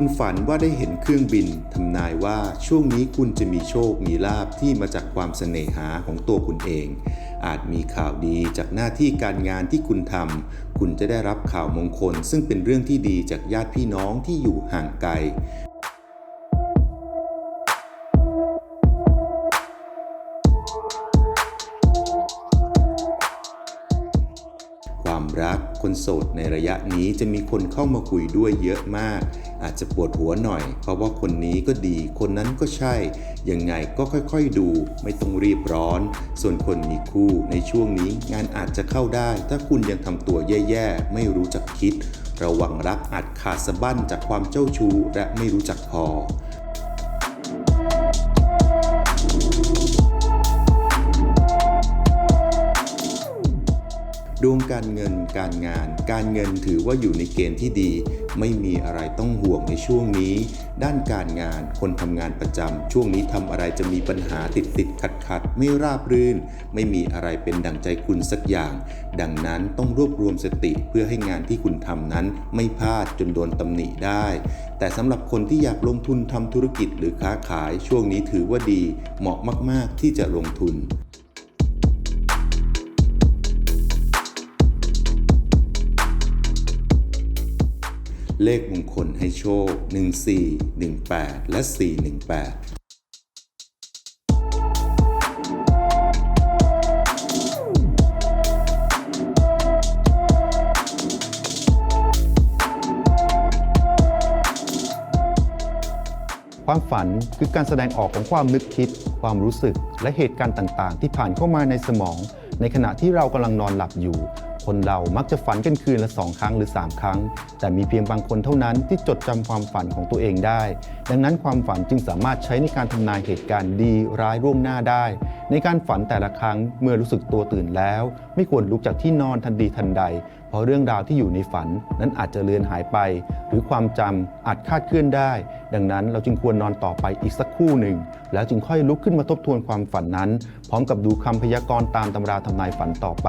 คุณฝันว่าได้เห็นเครื่องบินทำนายว่าช่วงนี้คุณจะมีโชคมีลาบที่มาจากความเสน่หาของตัวคุณเอง อาจมีข่าวดีจากหน้าที่การงานที่คุณทำคุณจะได้รับข่าวมงคล ซึ่งเป็นเรื่องที่ดีจากญาติพี่น้องที่อยู่ห่างไกล รัก คนโสดในระยะนี้จะมีคนเข้ามาคุยด้วยเยอะมาก อาจจะปวดหัวหน่อย เพราะว่าคนนี้ก็ดี คนนั้นก็ใช่ ยังไงก็ค่อยๆดู ไม่ต้องรีบร้อน ส่วนคนมีคู่ในช่วงนี้งานอาจจะเข้าได้ ถ้าคุณยังทำตัวแย่ๆ ไม่รู้จักคิด ระวังรักอาจขาดสะบั้นจากความเจ้าชู้และไม่รู้จักพอ ดวงการเงินการงาน การเงินถือว่าอยู่ในเกณฑ์ที่ดี ไม่มีอะไรต้องห่วงในช่วงนี้ ด้านการงานคนทำงานประจำช่วงนี้ทำอะไรจะมีปัญหาติดติดขัดขัดไม่ราบรื่น ไม่มีอะไรเป็นดังใจคุณสักอย่าง ดังนั้นต้องรวบรวมสติเพื่อให้งานที่คุณทำนั้นไม่พลาดจนโดนตำหนิได้ แต่สำหรับคนที่อยากลงทุนทำธุรกิจหรือค้าขายช่วงนี้ถือว่าดี เหมาะมาก ๆ ที่จะลงทุน เลขมงคลให้โชค 14 18 และ 418ความฝันคือการแสดงออกของความนึกคิด ความรู้สึก และเหตุการณ์ต่าง ๆ ที่ผ่านเข้ามาในสมอง ในขณะที่เรากำลังนอนหลับอยู่ คนเรามักจะฝันกันคืนละสองครั้งหรือ 3 ครั้ง แต่มีเพียงบางคนเท่านั้นที่จดจำความฝันของตัวเองได้ ดังนั้นความฝันจึงสามารถใช้ในการทำนายเหตุการณ์ดีร้ายร่วงหน้าได้ ในการฝันแต่ละครั้งเมื่อรู้สึกตัวตื่นแล้ว ไม่ควรลุกจากที่นอนทันทีทันใด เพราะเรื่องราวที่อยู่ในฝันนั้นอาจจะเลือนหายไป หรือความจำอาจคาดเคลื่อนได้ ดังนั้นเราจึงควรนอนต่อไปอีกสักคู่หนึ่ง แล้วจึงค่อยลุกขึ้นมาทบทวนความฝันนั้น พร้อมกับดูคำพยากรณ์ตามตำราทำนายฝันต่อไป